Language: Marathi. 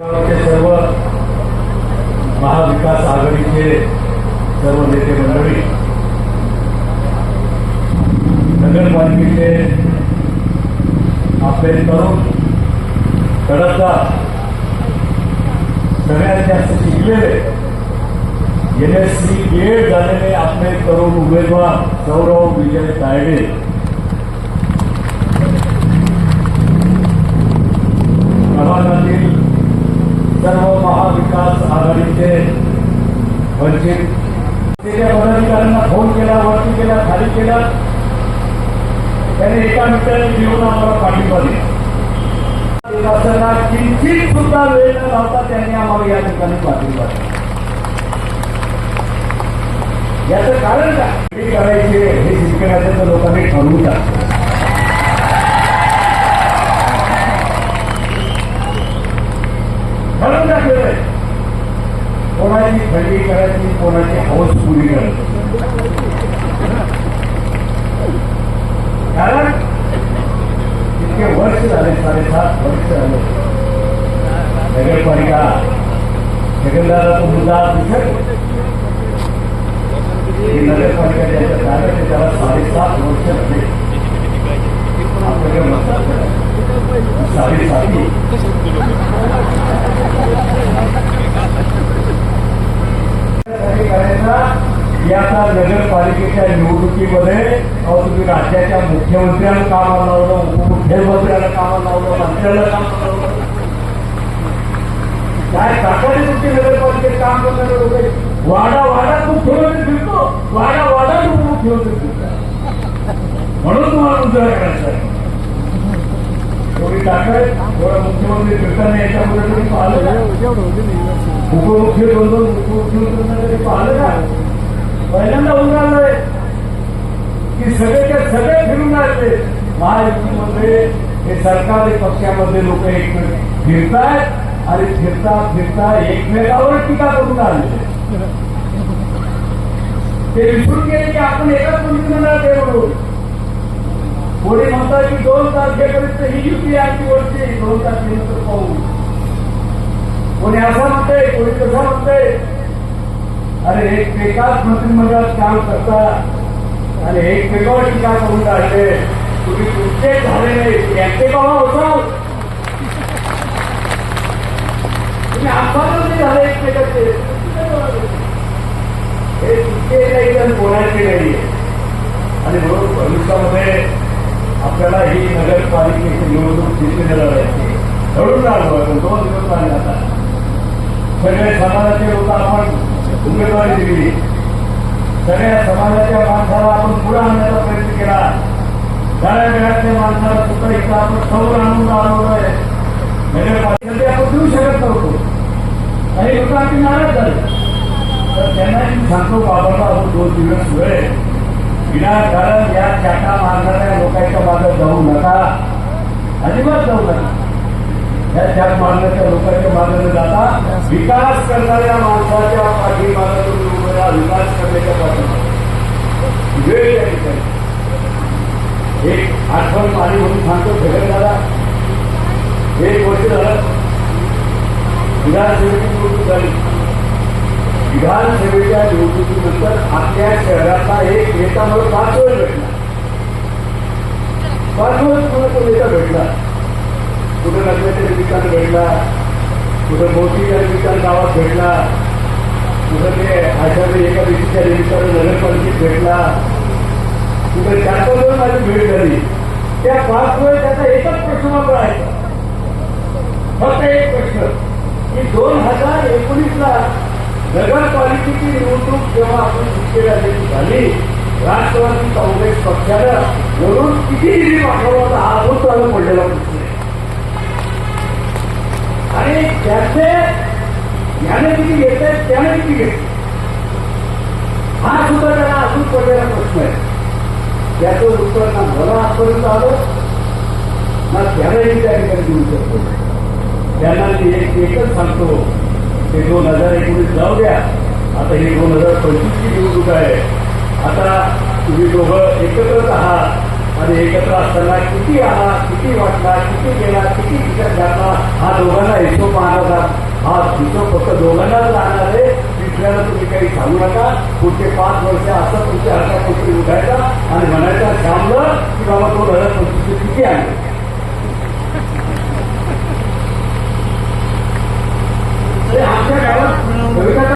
गावाचे सर्व महाविकास आघाडीचे सर्व नेते मंडळी नगरपालिकेचे आपले तरुण कडकदार सगळ्यात जास्त शिकलेले एन एस सी एड झालेले आपले तरुण उमेदवार सौरव विजय तायडे प्रभागातील सर्व महाविकास आघाडीचे म्हणजे वंचित असलेल्या पदाधिकाऱ्यांना फोन केला वरती केला खाली केला. त्याने एका मिनिटाने घेऊन आम्हाला पाठिंबा दिला विकासाला किंचित सुद्धा वेळ न लावता त्यांनी आम्हाला या ठिकाणी पाठिंबा दिला याचं कारण काय? हे करायचे हे शिक्षणाच्या लोकांनी ठरवून टाकलं ठरवून टाकलेलं आहे कोणाची खरेदी करायची कोणाची हौस पुरी करायची. कारण इतके वर्ष झाले साडेसात वर्ष झाले. नगरपालिका सेकंदाला मुद्दा दिसत ही नगरपालिका ज्याच्या ताब्यात आहे, त्याला साडेसात वर्ष झाले आपल्याकडे म्हणतात ना, साडेसाती त्यासाठी करायचा की आता नगरपालिकेच्या निवडणुकीमध्ये अहो तुम्ही राज्याच्या मुख्यमंत्र्यांना कामाला लावलं उपमुख्यमंत्र्यांना कामाला लावलं मंत्र्याला कामाला लावलं काय ताकदीने तुमची नगरपालिकेत काम करणारे होते आहेत. वाडा वाडा मुख्यमंत्री फिरतो. वाडा वाडा उपमुख्यमंत्री फिरतो म्हणून तुम्हाला उजळा करायचा आहे. थोडी ताकद थोडा मुख्यमंत्री फिरताना याच्यामध्ये तुम्ही पाहिलं का? उपमुख्य उपमुख्यमंत्र्यांना कधी पाहिलं का? पहिल्यांदा उन्हाळलंय की सगळेच्या सगळे फिरून आले महायुतीमध्ये हे सरकारी पक्षामध्ये लोक एक फिरतायत आणि फिरता फिरता एकमेकावर टीका करून आले ते विसरून गेले की आपण एकाच मंत्रिमंडळात आहे म्हणून कोणी म्हणतात की दोन तारखेपर्यंत ही युती आमची वरची दोन तारखेनंतर पाहू. कोणी असं म्हणतंय, कोणी तसं म्हणतंय आणि एकमेकाच मंत्रिमंडळात काम करता आणि एकमेकावर टीका करून राहिले तुम्ही तुमचे झाले नाही. यांचे बाबा होता. तुम्ही आत्ताच नाही झाले एकमेकाचे हे तुमचे नाही तर कोणाचे नाही. आणि म्हणून भविष्यामध्ये आपल्याला ही नगरपालिकेची निवडणूक जिंकून आहे. घडून राहिलो दोन दिवस आले आता. सगळे समाजाचे लोक आपण उमेदवारी दिली सगळ्या समाजाच्या माणसाला आपण पुढे आणण्याचा प्रयत्न केला. सगळ्या वेळातल्या माणसाला सुद्धा इथं आपण समोर आणून आणवलंय नगरपालिकेमध्ये म्हणजे आपण देऊ शकत नव्हतो. काही लोक आम्ही नाराज झाले. तर त्यांना मी सांगतो बाबाला आपण दोन दिवस वेळ विनाकारण या चाटा मारणाऱ्या लोकांच्या मागे जाऊ नका. अजिबात जाऊ नका. विकास उभे विकास करण्याच्या पाठीमागे वेळ एक आठवण पाणी म्हणून सगळं दादा एक वर्ष झालं विधानसभेची निवडणूक झाली विधानसभेच्या एक नेता मला पाच वेळ भेटला पाच मला तो नेता कुठं लग्नाच्या निमित्तानं घडला कुठं मोठीच्या निमित्तानं गावात भेटला कुठं ते आषाढी एका दिवशीच्या निमित्तानं नगरपालिकेत भेटला कुठं चार माझी भेट झाली. त्या पाच वेळ त्याचा एकच प्रश्न मात्र आहे. फक्त एक प्रश्न. की दोन हजार एकोणीसला नगरपालिकेची निवडणूक जेव्हा आपण सुट्टी झाली राष्ट्रवादी काँग्रेस पक्षानं वरून किती निधी पाठवला होता हा अजून चालू पडलेला प्रश्न आणि त्याचे याने किती घेतले त्याने किती घेतले. हा सुद्धा त्याला अजून पडलेला प्रश्न आहे. त्याचं उत्तर ना मला आजपर्यंत आलं ना त्यालाही त्या ठिकाणी देऊ शकतो त्यांना मी एक एकच सांगतो ते दोन हजार एकोणीस जाऊ द्या. आता ही दोन हजार पंचवीसची निवडणूक आहे. आता तुम्ही दोघं एकत्रच आहात. आणि एकत्र असताना किती आला किती वाटला किती गेला किती विचार घातला हा दोघांना हिशोब पाहणार हा हिशोब फक्त दोघांनाच राहणार आहे. तिसऱ्याला तुम्ही काही सांगू नका. पुढचे पाच वर्ष असं तुमच्या हातात कुठे उठायचा आणि म्हणायचा शामलं की बाबा तो लढत तुमचे किती आहे? आमच्या गावात